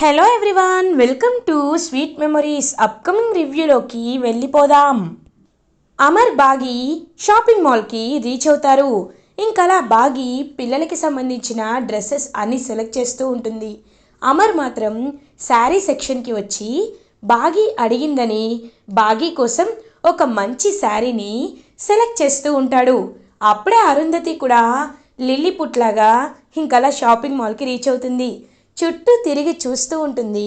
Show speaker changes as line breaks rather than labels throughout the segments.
Hello everyone welcome to sweet memories upcoming రివ్యూలోకి వెళ్ళిపోదాం. అమర్ బాగి shopping మాల్కి రీచ్ అవుతారు. ఇంకలా బాగి పిల్లలకి సంబంధించిన డ్రెస్సెస్ అన్నీ సెలెక్ట్ చేస్తూ ఉంటుంది. అమర్ మాత్రం శారీ సెక్షన్కి వచ్చి బాగి అడిగిందని బాగి కోసం ఒక మంచి శారీని సెలెక్ట్ చేస్తూ ఉంటాడు. అప్పుడే అరుంధతి కూడా లిల్లీ పుట్లాగా ఇంకలా షాపింగ్ మాల్కి రీచ్ అవుతుంది. చుట్టూ తిరిగి చూస్తూ ఉంటుంది.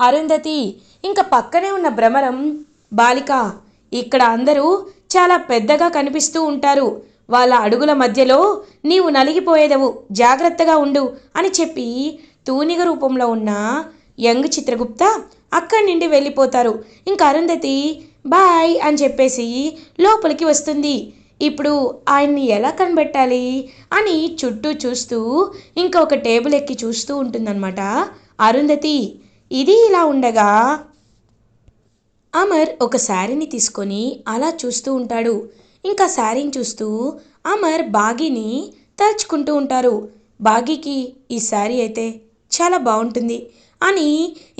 అరుంధతి ఇంకా పక్కనే ఉన్న భ్రమరం బాలిక ఇక్కడ అందరూ చాలా పెద్దగా కనిపిస్తూ ఉంటారు. వాళ్ళ అడుగుల మధ్యలో నీవు నలిగిపోయేదవు జాగ్రత్తగా ఉండు అని చెప్పి తూనిగ రూపంలో ఉన్న యంగ్ చిత్రగుప్త అక్కడి నుండి వెళ్ళిపోతారు. ఇంకా అరుంధతి బాయ్ అని చెప్పేసి లోపలికి వస్తుంది. ఇప్పుడు ఆయన్ని ఎలా కనిపెట్టాలి అని చుట్టూ చూస్తూ ఇంకా ఒక టేబుల్ ఎక్కి చూస్తూ ఉంటుందన్నమాట. అరుంధతి ఇది ఇలా ఉండగా అమర్ ఒక శారీని తీసుకొని అలా చూస్తూ ఉంటాడు. ఇంకా శారీని చూస్తూ అమర్ బాగీని తలుచుకుంటూ ఉంటారు. బాగీకి ఈ శారీ అయితే చాలా బాగుంటుంది అని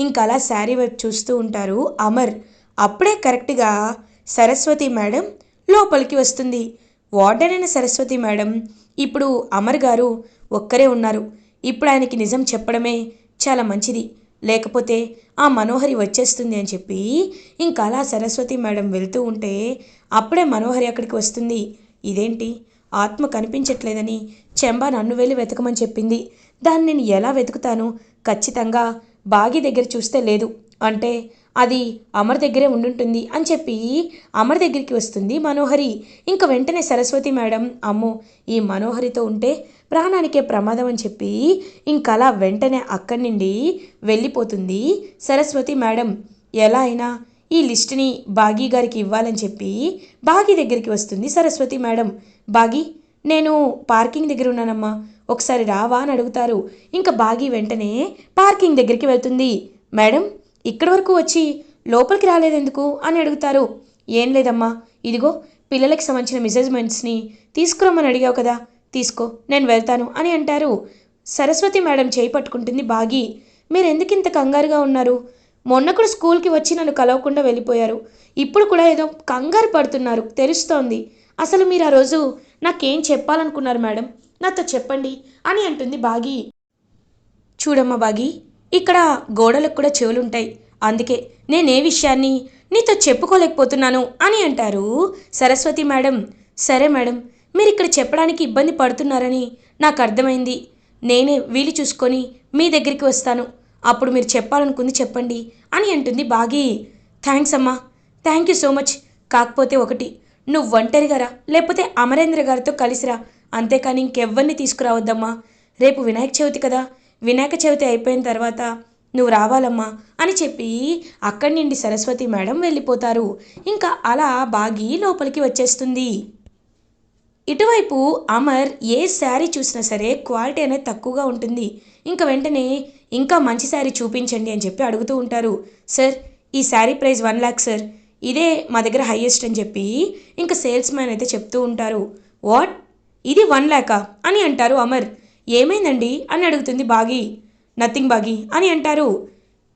ఇంకా అలా శారీ వైపు చూస్తూ ఉంటారు అమర్. అప్పుడే కరెక్ట్గా సరస్వతి మేడం లోపలికి వస్తుంది. వార్డెన్ అయిన సరస్వతి మేడం ఇప్పుడు అమర్ గారు ఒక్కరే ఉన్నారు. ఇప్పుడు ఆయనకి నిజం చెప్పడమే చాలా మంచిది. లేకపోతే ఆ మనోహరి వచ్చేస్తుంది అని చెప్పి ఇంకా అలా సరస్వతి మేడం వెళ్తూ ఉంటే అప్పుడే మనోహరి అక్కడికి వస్తుంది. ఇదేంటి? ఆత్మ కనిపించట్లేదని చెంబా నన్ను వెళ్ళి వెతకమని చెప్పింది. దాన్ని నేను ఎలా వెతుకుతాను? ఖచ్చితంగా బాగి దగ్గర చూస్తే లేదు. అంటే అది అమర్ దగ్గరే ఉండుంటుంది అని చెప్పి అమర్ దగ్గరికి వస్తుంది మనోహరి. ఇంకా వెంటనే సరస్వతి మేడం అమ్మో ఈ మనోహరితో ఉంటే ప్రాణానికే ప్రమాదం అని చెప్పి ఇంకలా వెంటనే అక్కడి నుండి వెళ్ళిపోతుంది సరస్వతి మేడం. ఎలా అయినా ఈ లిస్టుని బాగీ గారికి ఇవ్వాలని చెప్పి బాగీ దగ్గరికి వస్తుంది సరస్వతి మేడం. బాగీ నేను పార్కింగ్ దగ్గర ఉన్నానమ్మా ఒకసారి రావా అని అడుగుతారు. ఇంకా బాగీ వెంటనే పార్కింగ్ దగ్గరికి వెళ్తుంది. మేడం ఇక్కడి వరకు వచ్చి లోపలికి రాలేదెందుకు అని అడుగుతారు. ఏం లేదమ్మా. ఇదిగో పిల్లలకి సంబంధించిన మెజర్మెంట్స్ని తీసుకురమ్మని అడిగావు కదా. తీసుకో నేను వెళ్తాను అని అంటారు. సరస్వతి మేడం చేయి పట్టుకుంటుంది బాగి. మీరు ఎందుకు ఇంత కంగారుగా ఉన్నారు? మొన్న కూడా స్కూల్కి వచ్చి నన్ను కలవకుండా వెళ్ళిపోయారు. ఇప్పుడు కూడా ఏదో కంగారు పడుతున్నారు. తెలుస్తోంది. అసలు మీరు ఆ రోజు నాకేం చెప్పాలనుకున్నారు మేడం? నాతో చెప్పండి అని అంటుంది బాగి. చూడమ్మా బాగి. ఇక్కడ గోడలకు కూడా చెవులుంటాయి. అందుకే నేనే విషయాన్ని నీతో చెప్పుకోలేకపోతున్నాను అని అంటారు సరస్వతి మేడం. సరే మేడం మీరు ఇక్కడ చెప్పడానికి ఇబ్బంది పడుతున్నారని నాకు అర్థమైంది. నేనే వీలు చూసుకొని మీ దగ్గరికి వస్తాను. అప్పుడు మీరు చెప్పాలనుకుంది చెప్పండి అని అంటుంది బాగి. థ్యాంక్స్ అమ్మా. Thank you so much. కాకపోతే ఒకటి నువ్వు ఒంటరిగా రా లేకపోతే అమరేంద్ర గారితో కలిసిరా? అంతేకాని ఇంకెవ్వరిని తీసుకురావద్దమ్మా. రేపు వినాయక చవితి కదా. వినాయక చవితి అయిపోయిన తర్వాత నువ్వు రావాలమ్మా అని చెప్పి అక్కడి నుండి సరస్వతి మేడం వెళ్ళిపోతారు. ఇంకా అలా బాగి లోపలికి వచ్చేస్తుంది. ఇటువైపు అమర్ ఏ శారీ చూసినా సరే క్వాలిటీ అనేది తక్కువగా ఉంటుంది. ఇంకా వెంటనే ఇంకా మంచి శారీ చూపించండి అని చెప్పి అడుగుతూ ఉంటారు. సార్ ఈ saree price one lakh sir. ఇదే మా దగ్గర హయ్యెస్ట్ అని చెప్పి ఇంకా సేల్స్ మ్యాన్ అయితే చెప్తూ ఉంటారు. వాట్? ఇది వన్ ల్యాకా అని అంటారు అమర్. ఏమైందండి? అని అడుగుతుంది బాగి. నథింగ్ బాగి అని అంటారు.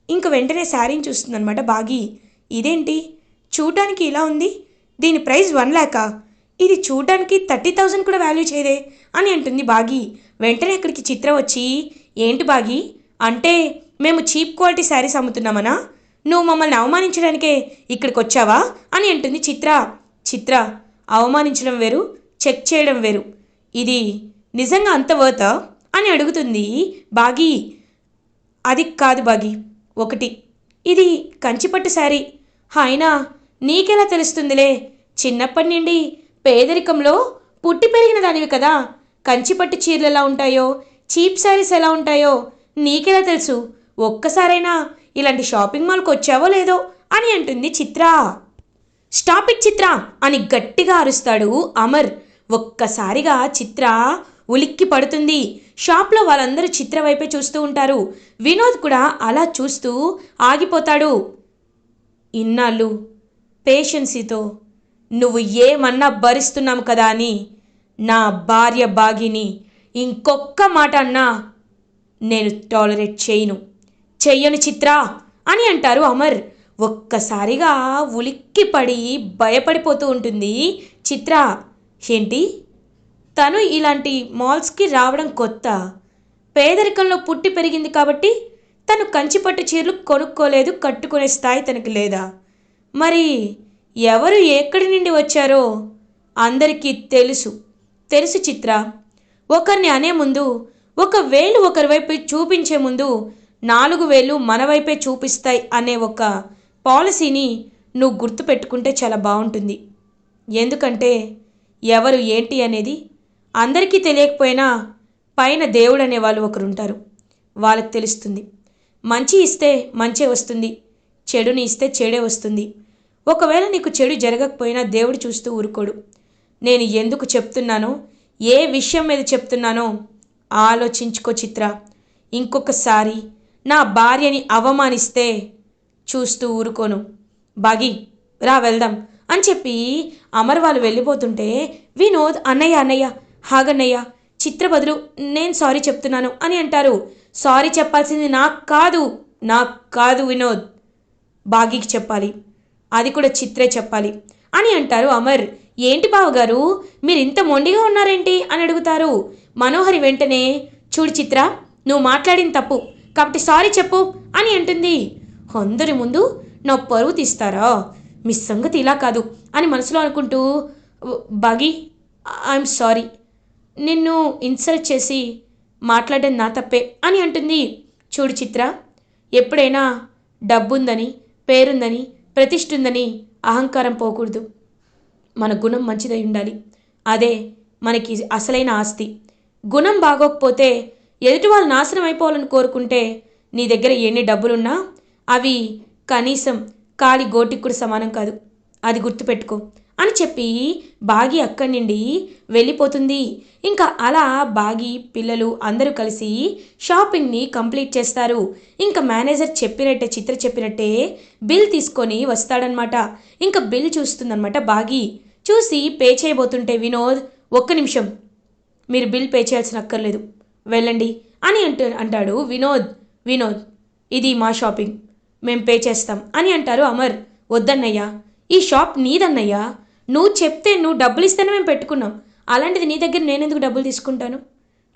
ఇంక వెంటనే శారీని చూస్తుందనమాట బాగి. ఇదేంటి? చూడటానికి ఇలా ఉంది? దీని ప్రైస్ వన్ ల్యాకా? ఇది చూడడానికి థర్టీ థౌజండ్ కూడా వాల్యూ చేయదే అని అంటుంది బాగి. వెంటనే అక్కడికి చిత్ర వచ్చి ఏంటి బాగి? అంటే మేము చీప్ క్వాలిటీ శారీస్ అమ్ముతున్నామనా? నువ్వు మమ్మల్ని అవమానించడానికే ఇక్కడికి వచ్చావా అని అంటుంది చిత్ర. చిత్ర. అవమానించడం వేరు చెక్ చేయడం వేరు. ఇది నిజంగా అంత వర్తా అని అడుగుతుంది బాగి. అది కాదు బాగి. ఒకటి. ఇది కంచిపట్టు శారీ. అయినా నీకెలా తెలుస్తుందిలే? చిన్నప్పటి నుండి పేదరికంలో పుట్టి పెరిగిన దానివి కదా. కంచిపట్టు చీరలు ఎలా ఉంటాయో చీప్ శారీస్ ఎలా ఉంటాయో నీకెలా తెలుసు? ఒక్కసారైనా ఇలాంటి షాపింగ్ మాల్కి వచ్చావో లేదో అని అంటుంది చిత్ర. స్టాప్ ఇట్ చిత్ర అని గట్టిగా అరుస్తాడు అమర్. ఒక్కసారిగా చిత్ర ఉలిక్కి పడుతుంది. షాప్లో వాళ్ళందరూ చిత్ర వైపే చూస్తూ ఉంటారు. వినోద్ కూడా అలా చూస్తూ ఆగిపోతాడు. ఇన్నాళ్ళు పేషెన్సీతో నువ్వు ఏమన్నా భరిస్తున్నాం కదా అని నా భార్య బాగిని ఇంకొక్క మాట అన్నా నేను టాలరేట్ చేయను. చెయ్యను చిత్ర అని అంటారు అమర్. ఒక్కసారిగా ఉలిక్కిపడి భయపడిపోతూ ఉంటుంది చిత్ర. ఏంటి? తను ఇలాంటి మాల్స్కి రావడం కొత్త. పేదరికంలో పుట్టి పెరిగింది కాబట్టి తను కంచిపట్టు చీరలు కొనుక్కోలేదు కట్టుకునే స్థాయి తనకి లేదా. మరి ఎవరు ఎక్కడి నుండి వచ్చారో అందరికీ తెలుసు. తెలుసు చిత్ర. ఒకరిని అనే ముందు ఒక వేలు ఒకరి వైపు చూపించే ముందు నాలుగు వేలు మన వైపే చూపిస్తాయి అనే ఒక పాలసీని నువ్వు గుర్తుపెట్టుకుంటే చాలా బాగుంటుంది. ఎందుకంటే ఎవరు ఏంటి అనేది అందరికీ తెలియకపోయినా పైన దేవుడు అనే వాళ్ళు ఒకరు ఉంటారు వాళ్ళకి తెలుస్తుంది. మంచి ఇస్తే మంచే వస్తుంది. చెడుని ఇస్తే చెడే వస్తుంది. ఒకవేళ నీకు చెడు జరగకపోయినా దేవుడు చూస్తూ ఊరుకోడు. నేను ఎందుకు చెప్తున్నానో ఏ విషయం మీద చెప్తున్నానో ఆలోచించుకో చిత్ర. ఇంకొకసారి నా భార్యని అవమానిస్తే చూస్తూ ఊరుకోను. బాగి రా వెళ్దాం అని చెప్పి అమర్ వాళ్ళు వెళ్ళిపోతుంటే వినోద్ అన్నయ్య అన్నయ్య హాగన్నయ్య చిత్ర బదులు నేను సారీ చెప్తున్నాను అని అంటారు. సారీ చెప్పాల్సింది నాకు కాదు నాకు కాదు వినోద్. బాగీకి చెప్పాలి అది కూడా చిత్రే చెప్పాలి అని అంటారు అమర్. ఏంటి బావగారు మీరు ఇంత మొండిగా ఉన్నారేంటి? అని అడుగుతారు. మనోహరి వెంటనే చూడు చిత్ర నువ్వు మాట్లాడిన తప్పు కాబట్టి సారీ చెప్పు అని అంటుంది. అందరి ముందు నా పరువు తీస్తారా? మీ సంగతి ఇలా కాదు అని మనసులో అనుకుంటూ బాగి ఐఎమ్ సారీ నిన్ను ఇన్సల్ట్ చేసి మాట్లాడడం నా తప్పే అని అంటుంది. చూడు చిత్ర ఎప్పుడైనా డబ్బుందని పేరుందని ప్రతిష్ఠ ఉందని అహంకారం పోకూడదు. మన గుణం మంచిదై ఉండాలి. అదే మనకి అసలైన ఆస్తి. గుణం బాగోకపోతే ఎదుటి వాళ్ళు నాశనం అయిపోవాలని కోరుకుంటే నీ దగ్గర ఎన్ని డబ్బులున్నా అవి కనీసం కాలి గోటికి కూడా సమానం కాదు. అది గుర్తుపెట్టుకో. అని చెప్పి బాగి అక్కడి నుండి వెళ్ళిపోతుంది. ఇంకా అలా బాగి పిల్లలు అందరూ కలిసి షాపింగ్ని కంప్లీట్ చేస్తారు. ఇంకా మేనేజర్ చెప్పినట్టే చిత్ర చెప్పినట్టే బిల్ తీసుకొని వస్తాడనమాట ఇంకా బిల్ చూస్తుందనమాట బాగి. చూసి పే చేయబోతుంటే వినోద్ ఒక్క నిమిషం. మీరు బిల్ పే చేయాల్సిన అక్కర్లేదు. వెళ్ళండి అని అంటూ అంటాడు వినోద్. వినోద్ ఇది మా షాపింగ్. మేం పే చేస్తాం అని అంటారు అమర్. వద్దన్నయ్యా. ఈ షాప్ నీదన్నయ్యా. నువ్వు చెప్తే నువ్వు డబ్బులు ఇస్తేనే మేము పెట్టుకున్నాం. అలాంటిది నీ దగ్గర నేనెందుకు డబ్బులు తీసుకుంటాను?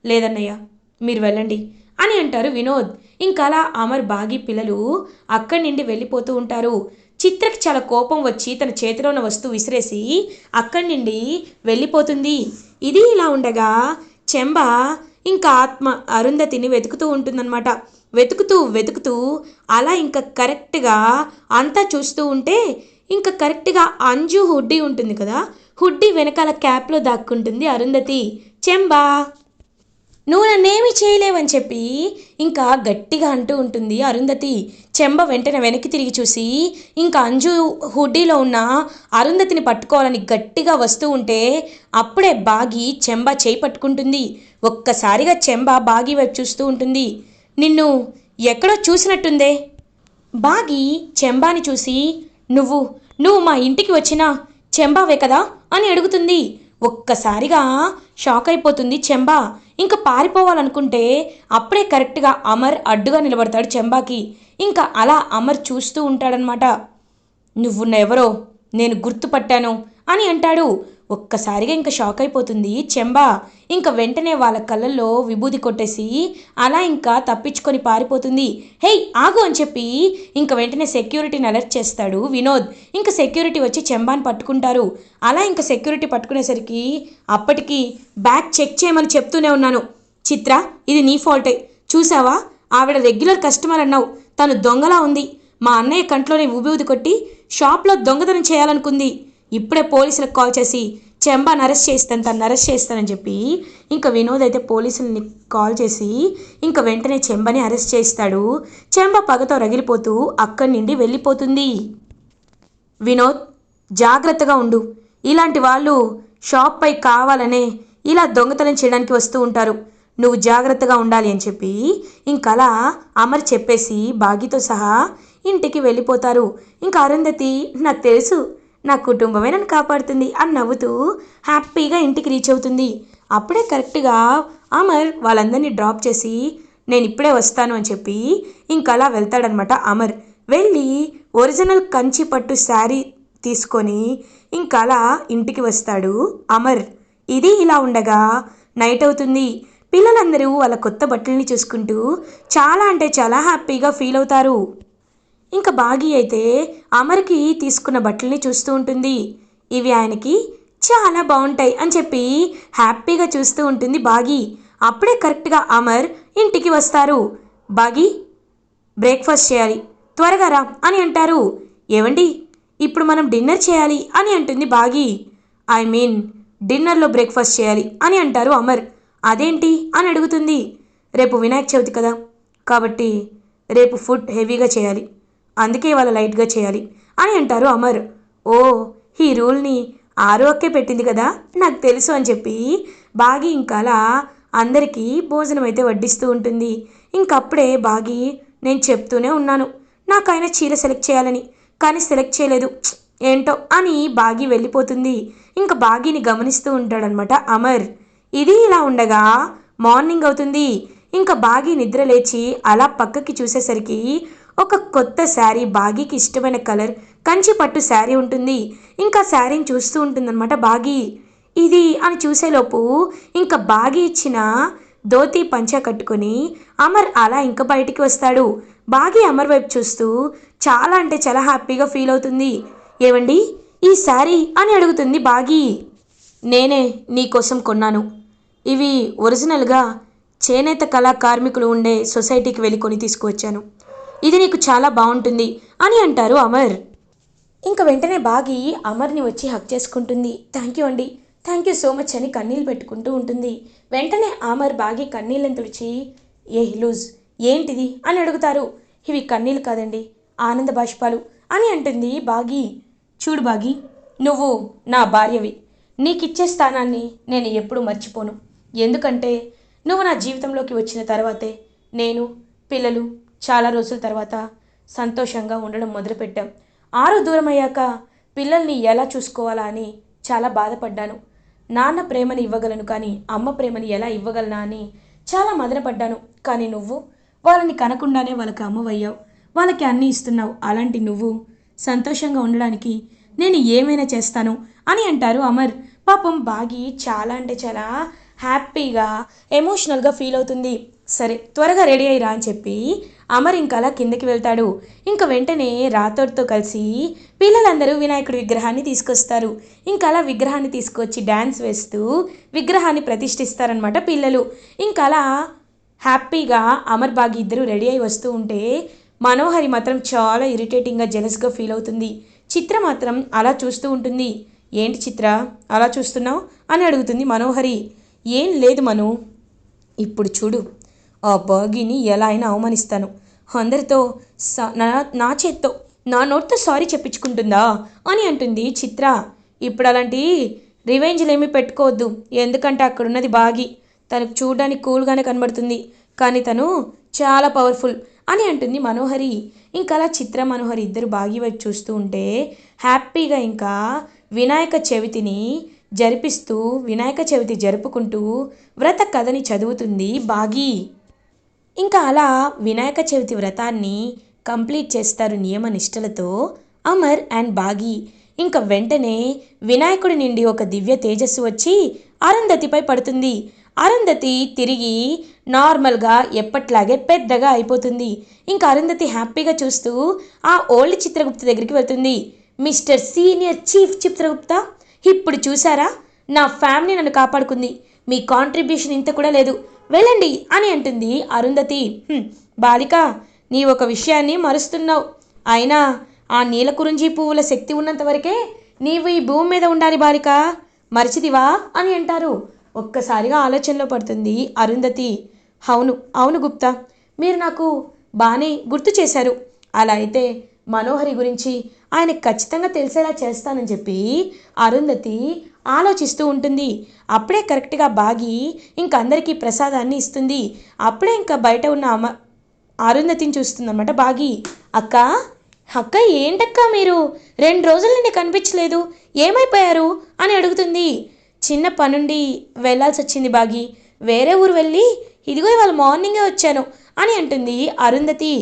లేదన్నయ్య మీరు వెళ్ళండి అని అంటారు వినోద్. ఇంకా అలా అమర్ బాగి పిల్లలు అక్కడి నుండి వెళ్ళిపోతూ ఉంటారు. చిత్రకి చాలా కోపం వచ్చి తన చేతిలో ఉన్న వస్తువు విసిరేసి అక్కడి నుండి వెళ్ళిపోతుంది. ఇది ఇలా ఉండగా చెంబ ఇంకా ఆత్మ అరుంధతిని వెతుకుతూ ఉంటుందన్నమాట. వెతుకుతూ వెతుకుతూ అలా ఇంకా కరెక్ట్గా అంతా చూస్తూ ఉంటే ఇంకా కరెక్ట్గా అంజు హుడ్డీ ఉంటుంది కదా హుడ్డీ వెనకాల క్యాప్లో దాక్కుంటుంది అరుంధతి. చెంబా! నువ్వు నన్నేమి చేయలేవని చెప్పి ఇంకా గట్టిగా అంటూ ఉంటుంది అరుంధతి. చెంబ వెంటనే వెనక్కి తిరిగి చూసి ఇంకా అంజు హుడ్డీలో ఉన్న అరుంధతిని పట్టుకోవాలని గట్టిగా వస్తూ ఉంటే అప్పుడే బాగి చెంబ చేయి పట్టుకుంటుంది. ఒక్కసారిగా చెంబ బాగి వైపు చూస్తూ ఉంటుంది. నిన్ను ఎక్కడో చూసినట్టుందే. బాగి చెంబాని చూసి నువ్వు నువ్వు మా ఇంటికి వచ్చిన చెంబావే కదా అని అడుగుతుంది. ఒక్కసారిగా షాక్ అయిపోతుంది చెంబా. ఇంకా పారిపోవాలనుకుంటే అప్పుడే కరెక్ట్గా అమర్ అడ్డుగా నిలబడతాడు చెంబాకి. ఇంకా అలా అమర్ చూస్తూ ఉంటాడనమాట నువ్వు ఎవరో నేను గుర్తుపట్టాను అని అంటాడు. ఒక్కసారిగా ఇంకా షాక్ అయిపోతుంది. చెంబా ఇంకా వెంటనే వాళ్ళ కళ్ళల్లో విభూది కొట్టేసి అలా ఇంకా తప్పించుకొని పారిపోతుంది. హేయ్ ఆగు అని చెప్పి ఇంకా వెంటనే సెక్యూరిటీని అలర్ట్ చేస్తాడు వినోద్. ఇంకా సెక్యూరిటీ వచ్చి చెంబాని పట్టుకుంటారు. అలా ఇంకా సెక్యూరిటీ పట్టుకునేసరికి అప్పటికి బ్యాగ్ చెక్ చేయమని చెప్తూనే ఉన్నాను. చిత్ర ఇది నీ ఫాల్టే. చూసావా? ఆవిడ రెగ్యులర్ కస్టమర్ అన్నావు. తను దొంగలా ఉంది. మా అన్నయ్య కంట్లోనే ఊబిఊది కొట్టి షాప్లో దొంగతనం చేయాలనుకుంది. ఇప్పుడే పోలీసులకు కాల్ చేసి చెంబాని అరెస్ట్ చేస్తాను తను అరెస్ట్ చేస్తానని చెప్పి ఇంకా వినోద్ అయితే పోలీసుల్ని కాల్ చేసి ఇంకా వెంటనే చెంబని అరెస్ట్ చేస్తాడు చెంబ పగతో రగిలిపోతూ అక్కడి నుండి వెళ్ళిపోతుంది. వినోద్ జాగ్రత్తగా ఉండు. ఇలాంటి వాళ్ళు షాప్పై కావాలనే ఇలా దొంగతనం చేయడానికి వస్తూ ఉంటారు. నువ్వు జాగ్రత్తగా ఉండాలి అని చెప్పి ఇంకలా అమర్ చెప్పేసి బాగితో సహా ఇంటికి వెళ్ళిపోతారు. ఇంకా అరుంధతి నాకు తెలుసు నా కుటుంబమే నన్ను కాపాడుతుంది అని నవ్వుతూ హ్యాపీగా ఇంటికి రీచ్ అవుతుంది. అప్పుడే కరెక్ట్గా అమర్ వాళ్ళందరినీ డ్రాప్ చేసి నేను ఇప్పుడే వస్తాను అని చెప్పి ఇంకలా వెళ్తాడనమాట అమర్. వెళ్ళి ఒరిజినల్ కంచి పట్టు శారీ తీసుకొని ఇంకలా ఇంటికి వస్తాడు అమర్. ఇది ఇలా ఉండగా నైట్ అవుతుంది. పిల్లలందరూ వాళ్ళ కొత్త బట్టల్ని చూసుకుంటూ చాలా అంటే చాలా హ్యాపీగా ఫీల్ అవుతారు. ఇంకా బాగి అయితే అమర్కి తీసుకున్న బట్టల్ని చూస్తూ ఉంటుంది. ఇవి ఆయనకి చాలా బాగుంటాయి అని చెప్పి హ్యాపీగా చూస్తూ ఉంటుంది బాగి. అప్పుడే కరెక్ట్గా అమర్ ఇంటికి వస్తారు. బాగి బ్రేక్ఫాస్ట్ చేయాలి. త్వరగా రా అని అంటారు. ఏవండి? ఇప్పుడు మనం డిన్నర్ చేయాలి అని అంటుంది బాగి. ఐ మీన్ డిన్నర్లో బ్రేక్ఫాస్ట్ చేయాలి అని అంటారు అమర్. అదేంటి అని అడుగుతుంది. రేపు వినాయక చవితి కదా. కాబట్టి రేపు ఫుడ్ హెవీగా చేయాలి. అందుకే ఇవాళ లైట్గా చేయాలి అని అంటారు అమర్. ఓ ఈ రూల్ని ఆరు పెట్టింది కదా నాకు తెలుసు అని చెప్పి బాగి ఇంకలా అందరికీ భోజనం అయితే వడ్డిస్తూ ఉంటుంది. ఇంకప్పుడే బాగి నేను చెప్తూనే ఉన్నాను నాకు ఆయన చీర సెలెక్ట్ చేయాలని కానీ సెలెక్ట్ చేయలేదు. ఏంటో అని బాగి వెళ్ళిపోతుంది. ఇంకా బాగిని గమనిస్తూ ఉంటాడనమాట అమర్. ఇది ఇలా ఉండగా మార్నింగ్ అవుతుంది. ఇంకా బాగి నిద్ర లేచి అలా పక్కకి చూసేసరికి ఒక కొత్త శారీ బాగీకి ఇష్టమైన కలర్ కంచి పట్టు శారీ ఉంటుంది. ఇంకా శారీని చూస్తూ ఉంటుందన్నమాట బాగీ. ఇది అని చూసేలోపు ఇంకా బాగి ఇచ్చిన ధోతి పంచ కట్టుకొని అమర్ అలా ఇంకా బయటికి వస్తాడు. బాగి అమర్ వైపు చూస్తూ చాలా అంటే చాలా హ్యాపీగా ఫీల్ అవుతుంది. ఏవండి? ఈ శారీ అని అడుగుతుంది బాగి. నేనే నీకోసం కొన్నాను. ఇవి ఒరిజినల్గా చేనేత కళా కార్మికులు ఉండే సొసైటీకి వెళ్ళి కొని తీసుకువచ్చాను. ఇది నీకు చాలా బాగుంటుంది అని అంటారు అమర్. ఇంకా వెంటనే బాగి అమర్ని వచ్చి హక్ చేసుకుంటుంది. థ్యాంక్ యూ అండి. థ్యాంక్ యూ సో మచ్ అని కన్నీళ్ళు పెట్టుకుంటూ ఉంటుంది. వెంటనే అమర్ బాగి కన్నీళ్ళని తుడిచి ఏ లూజ్ ఏంటిది? అని అడుగుతారు. ఇవి కన్నీళ్ళు కాదండి ఆనంద బాష్పాలు అని అంటుంది బాగి. చూడు బాగి నువ్వు నా భార్యవి. నీకిచ్చే స్థానాన్ని నేను ఎప్పుడూ మర్చిపోను. ఎందుకంటే నువ్వు నా జీవితంలోకి వచ్చిన తర్వాతే నేను పిల్లలు చాలా రోజుల తర్వాత సంతోషంగా ఉండడం మొదలుపెట్టాం. ఆరు దూరం అయ్యాక పిల్లల్ని ఎలా చూసుకోవాలా అని చాలా బాధపడ్డాను. నాన్న ప్రేమని ఇవ్వగలను కానీ అమ్మ ప్రేమని ఎలా ఇవ్వగలనా అని చాలా మదనపడ్డాను. కానీ నువ్వు? వాళ్ళని కనకుండానే వాళ్ళకి అమ్మవయ్యావు. వాళ్ళకి అన్నీ ఇస్తున్నావు. అలాంటి నువ్వు సంతోషంగా ఉండడానికి నేను ఏమైనా చేస్తాను అని అంటారు అమర్. పాపం బాగి చాలా అంటే చాలా హ్యాపీగా ఎమోషనల్గా ఫీల్ అవుతుంది. సరే త్వరగా రెడీ అయ్యిరా అని చెప్పి అమర్ ఇంకా అలా కిందకి వెళ్తాడు. ఇంకా వెంటనే రాథోడ్తో కలిసి పిల్లలందరూ వినాయకుడి విగ్రహాన్ని తీసుకొస్తారు. ఇంకా అలా విగ్రహాన్ని తీసుకొచ్చి డ్యాన్స్ వేస్తూ విగ్రహాన్ని ప్రతిష్ఠిస్తారనమాట పిల్లలు. ఇంకా అలా హ్యాపీగా అమర్ బాగి ఇద్దరు రెడీ అయి వస్తూ ఉంటే మనోహరి మాత్రం చాలా ఇరిటేటింగ్గా జెలస్గా ఫీల్ అవుతుంది. చిత్ర మాత్రం అలా చూస్తూ ఉంటుంది. ఏంటి చిత్ర? అలా చూస్తున్నావు? అని అడుగుతుంది మనోహరి. ఏం లేదు మను. ఇప్పుడు చూడు. ఆ బాగీని ఎలా అయినా అవమానిస్తాను. అందరితో స- నా నా చేత్తో నా నోట్తో సారీ చెప్పించుకుంటుందా? అని అంటుంది చిత్ర. ఇప్పుడు అలాంటి రివెంజ్లు ఏమీ పెట్టుకోవద్దు. ఎందుకంటే అక్కడ ఉన్నది బాగి. తనకు చూడడానికి కూల్గానే కనబడుతుంది. కానీ తను చాలా పవర్ఫుల్ అని అంటుంది మనోహరి. ఇంకా అలా చిత్ర మనోహరి ఇద్దరు బాగి వైపు చూస్తూ ఉంటే హ్యాపీగా ఇంకా వినాయక చవితిని జరిపిస్తూ వినాయక చవితి జరుపుకుంటూ వ్రత కథని చదువుతుంది బాగి. ఇంకా అలా వినాయక చవితి వ్రతాన్ని కంప్లీట్ చేస్తారు నియమ నిష్టలతో అమర్ అండ్ బాగి. ఇంకా వెంటనే వినాయకుడి నుండి ఒక దివ్య తేజస్సు వచ్చి అరుంధతిపై పడుతుంది. అరుంధతి తిరిగి నార్మల్గా ఎప్పట్లాగే పెద్దగా అయిపోతుంది. ఇంకా అరుంధతి హ్యాపీగా చూస్తూ ఆ ఓల్డ్ చిత్రగుప్త దగ్గరికి వెళ్తుంది. మిస్టర్ సీనియర్ చీఫ్ చిత్రగుప్త ఇప్పుడు చూసారా? నా ఫ్యామిలీ నన్ను కాపాడుకుంది. మీ కాంట్రిబ్యూషన్ ఇంత కూడా లేదు. వెళ్ళండి అని అంటుంది అరుంధతి. బాలిక నీ ఒక విషయాన్ని మరుస్తున్నావు. అయినా ఆ నీలకురుంజి పువ్వుల శక్తి ఉన్నంత వరకే నీవు ఈ భూమి మీద ఉండాలి బాలిక. మరిచిదివా అని అంటారు. ఒక్కసారిగా ఆలోచనలో పడుతుంది అరుంధతి. అవును అవును గుప్తా. మీరు నాకు బాగానే గుర్తు చేశారు. అలా అయితే మనోహరి గురించి ఆయన ఖచ్చితంగా తెలిసేలా చేస్తానని చెప్పి అరుంధతి ఆలోచిస్తూ ఉంటుంది. అప్పుడే కరెక్ట్గా బాగి ఇంక అందరికీ ప్రసాదాన్ని ఇస్తుంది. అప్పుడే ఇంకా బయట ఉన్న అమ అరుంధతిని చూస్తుందన్నమాట బాగి. అక్క అక్క ఏంటక్క మీరు? రెండు రోజుల నుండి కనిపించలేదు. ఏమైపోయారు? అని అడుగుతుంది. చిన్న పనుండి వెళ్ళాల్సి వచ్చింది బాగి. వేరే ఊరు వెళ్ళి ఇదిగో ఇవాళ మార్నింగే వచ్చాను అని అంటుంది అరుంధతి.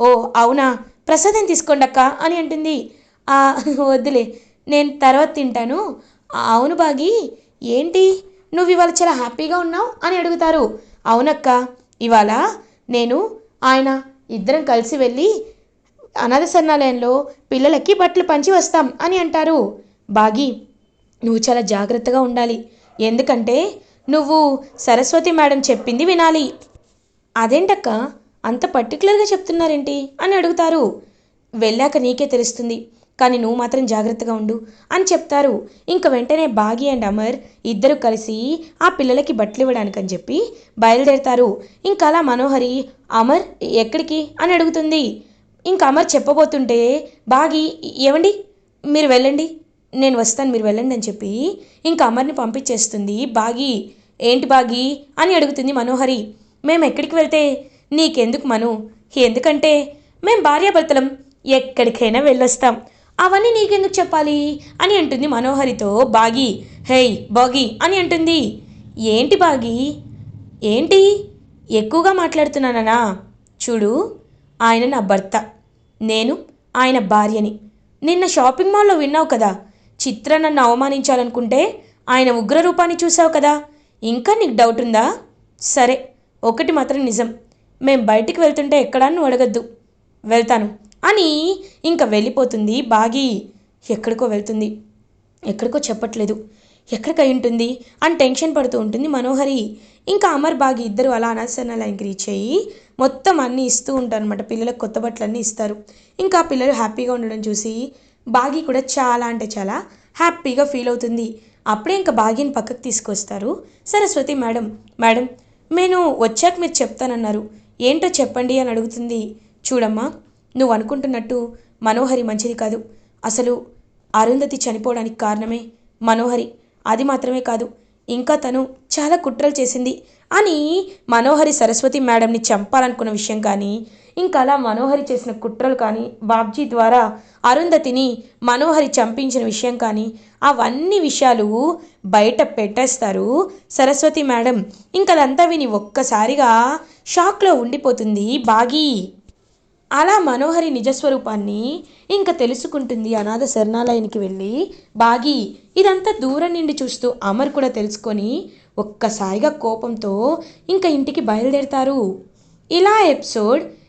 ఓ అవునా? ప్రసాదం తీసుకోండక్క అని అంటుంది. "ఆ, వద్దులే నేను తర్వాత తింటాను. అవును బాగి ఏంటి? నువ్వు ఇవాళ చాలా హ్యాపీగా ఉన్నావు అని అడుగుతారు. అవునక్క ఇవాళ నేను ఆయన ఇద్దరం కలిసి వెళ్ళి అనాథ సన్నాలయంలో పిల్లలకి బట్టలు పంచి వస్తాం అని అంటారు. బాగి నువ్వు చాలా జాగ్రత్తగా ఉండాలి. ఎందుకంటే నువ్వు సరస్వతి మేడం చెప్పింది వినాలి. అదేంటక్క? అంత పర్టికులర్గా చెప్తున్నారేంటి? అని అడుగుతారు. వెళ్ళాక నీకే తెలుస్తుంది. కానీ నువ్వు మాత్రం జాగ్రత్తగా ఉండు అని చెప్తారు. ఇంక వెంటనే బాగి అండ్ అమర్ ఇద్దరు కలిసి ఆ పిల్లలకి బట్టలు ఇవ్వడానికి అని చెప్పి బయలుదేరతారు. ఇంకా అలా మనోహరి అమర్ ఎక్కడికి? అని అడుగుతుంది. ఇంకా అమర్ చెప్పబోతుంటే బాగి ఏమండి మీరు వెళ్ళండి. నేను వస్తాను మీరు వెళ్ళండి అని చెప్పి ఇంకా అమర్ని పంపించేస్తుంది బాగి. ఏంటి బాగి? అని అడుగుతుంది మనోహరి. మేము ఎక్కడికి వెళ్తే నీకెందుకు మను? ఎందుకంటే మేం భార్యాభర్తలం ఎక్కడికైనా వెళ్ళొస్తాం. అవన్నీ నీకెందుకు చెప్పాలి? అని అంటుంది మనోహరితో బాగి. హేయ్ బాగి అని అంటుంది. ఏంటి బాగి? ఏంటి? ఎక్కువగా మాట్లాడుతున్నానా చూడు ఆయన నా భర్త. నేను ఆయన భార్యని. నిన్న షాపింగ్ మాల్లో విన్నావు కదా? చిత్ర నన్ను అవమానించాలనుకుంటే ఆయన ఉగ్ర రూపాన్ని చూసావు కదా? ఇంకా నీకు డౌట్ ఉందా? సరే ఒకటి మాత్రం నిజం. మేం బయటికి వెళ్తుంటే ఎక్కడా నువ్వు అడగద్దు. వెళ్తాను. అని ఇంకా వెళ్ళిపోతుంది బాగి. ఎక్కడికో వెళ్తుంది. ఎక్కడికో చెప్పట్లేదు. ఎక్కడికై ఉంటుంది? అని టెన్షన్ పడుతూ ఉంటుంది మనోహరి. ఇంకా అమర్ బాగి ఇద్దరు అలా అనాశనాలయానికి రీచ్ అయ్యి మొత్తం అన్నీ ఇస్తూ ఉంటారు అనమాట పిల్లలకు కొత్త బట్టలు అన్నీ ఇస్తారు. ఇంకా పిల్లలు హ్యాపీగా ఉండడం చూసి బాగి కూడా చాలా అంటే చాలా హ్యాపీగా ఫీల్ అవుతుంది. అప్పుడే ఇంకా బాగిని పక్కకు తీసుకొస్తారు. సరస్వతి మేడం మేడం నేను వచ్చాక మీరు చెప్తానన్నారు. ఏంటో చెప్పండి అని అడుగుతుంది. చూడమ్మా నువ్వు అనుకుంటున్నట్టు మనోహరి మంచిది కాదు. అసలు అరుంధతి చనిపోవడానికి కారణమే మనోహరి. అది మాత్రమే కాదు ఇంకా తను చాలా కుట్రలు చేసింది. అని మనోహరి సరస్వతి మేడంని చంపాలనుకున్న విషయం కానీ ఇంకా అలా మనోహరి చేసిన కుట్రలు కానీ బాబ్జీ ద్వారా అరుంధతిని మనోహరి చంపించిన విషయం కానీ అవన్నీ విషయాలు బయట పెట్టేస్తారు. సరస్వతి మేడం ఇంకా అదంతా విని ఒక్కసారిగా షాక్లో ఉండిపోతుంది బాగి. అలా మనోహరి నిజస్వరూపాన్ని ఇంకా తెలుసుకుంటుంది అనాథ శరణాలయానికి వెళ్ళి బాగి. ఇదంతా దూరం నుండి చూస్తూ అమర్ కూడా తెలుసుకొని ఒక్కసారిగా కోపంతో ఇంకా ఇంటికి బయలుదేరతారు. ఇలా ఎపిసోడ్